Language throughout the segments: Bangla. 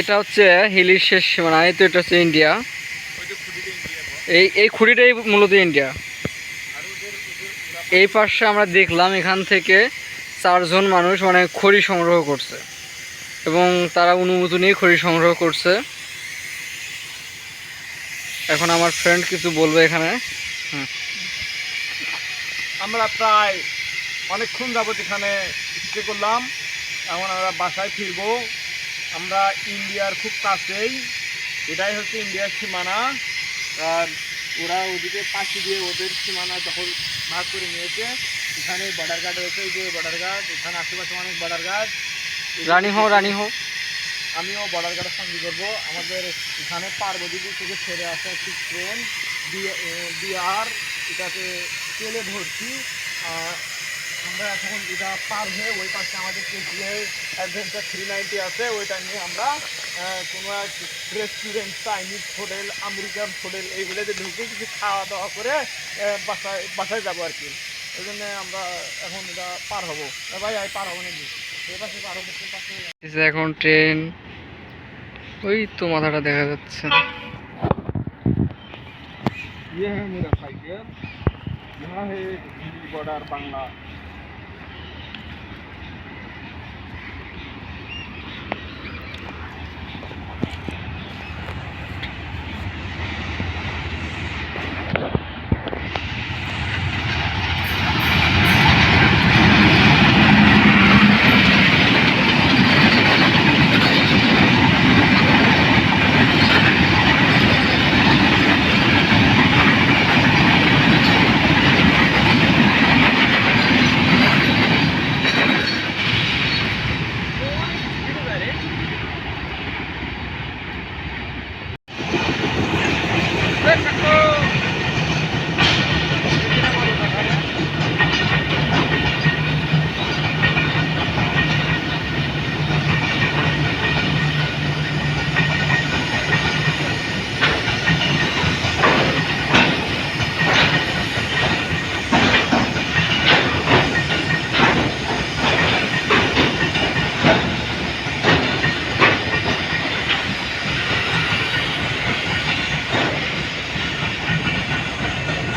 এটা হচ্ছে হিলির শেষ সীমানা, এই তো এটা হচ্ছে ইন্ডিয়া। এই এই খুঁটিটাই মূলত ইন্ডিয়া। এই পাশে আমরা দেখলাম এখান থেকে চারজন মানুষ মানে খড়ি সংগ্রহ করছে এবং তারা অনুমতি নিয়ে খড়ি সংগ্রহ করছে। এখন আমার ফ্রেন্ড কিছু বলবে এখানে। আমরা প্রায় অনেকক্ষণ যাবত এখানে স্টে করলাম। এখন আমরা বাসায় ফিরবো। আমরা ইন্ডিয়ার খুব কাছেই। এটাই হচ্ছে ইন্ডিয়ার সীমানা। আর ওরা ওদিকে পাশে দিয়ে ওদের সীমানা দখল ভাগ করে নিয়েছে এখানে বর্ডার গার্ড রয়েছে এই যে বর্ডার গার্ড এখানে আশেপাশে অনেক বর্ডার গার্ড রানী হো রানী হো আমিও বর্ডার গার্ডের সঙ্গে করব। আমাদের এখানে পার্বতীপুর থেকে ছেড়ে আসা একটি ট্রেন বিআর এটাতে তেলে ভর্তি আমরা এখন এটা পার হয়ে ওই পাশে আমাদের কেটিএ অ্যাডভেঞ্চার থ্রি নাইনটি আছে ওইটা নিয়ে আমরা আহ, কোনো এক restaurant Chinese hotel American hotel এইগুলোতে ঢুকে কিছু খাওয়া দাওয়া করে আহ, বাসায় বাসায় যাবো আর কি ওই জন্য আমরা এখন এটা পার হবো এ ভাই আমি পার হবো নাকি এই পাশে পার হবো কোন পাশে এই যে এখন ট্রেন ওই তো মাথাটা দেখা যাচ্ছে ये है मेरा साइकिल यहाँ है हिंदी बॉर्डर बांग्ला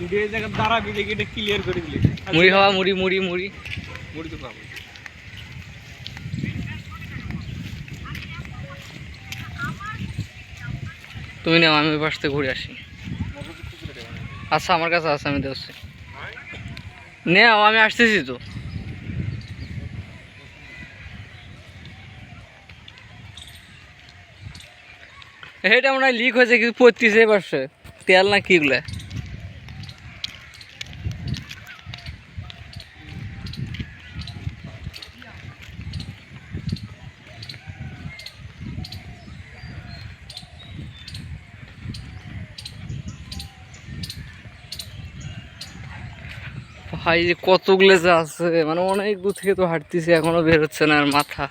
ভিডিও জায়গা দাঁড়াবি দেখি এটা ক্লিয়ার করে দিলি। মুড়ি খাওয়া মুড়ি মুড়ি মুড়ি। মুড়ি তো পাবো তুমি নাও আমি ওই পাশ থেকে ঘুরে আসি। আচ্ছা আমার কাছে আছে আমি দেখছি নেও আমি আসতেছি তো। এটা মনে হয় লিক হয়েছে কিছু পড়তেছে এবার তেল না কিগুলা ভাই, যে কতগুলো আছে। মানে অনেক দূর থেকে তো হাঁটতেছি এখনও বেরোচ্ছে না আর মাথা।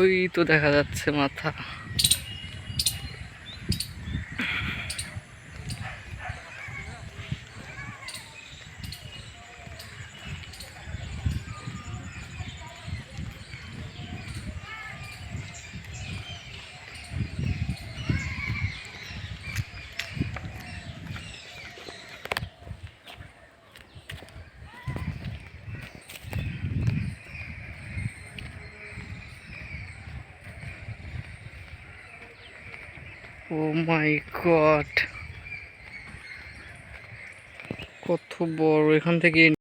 ওই তো দেখা যাচ্ছে মাথা। ও মাই গড কত বড় এখান থেকে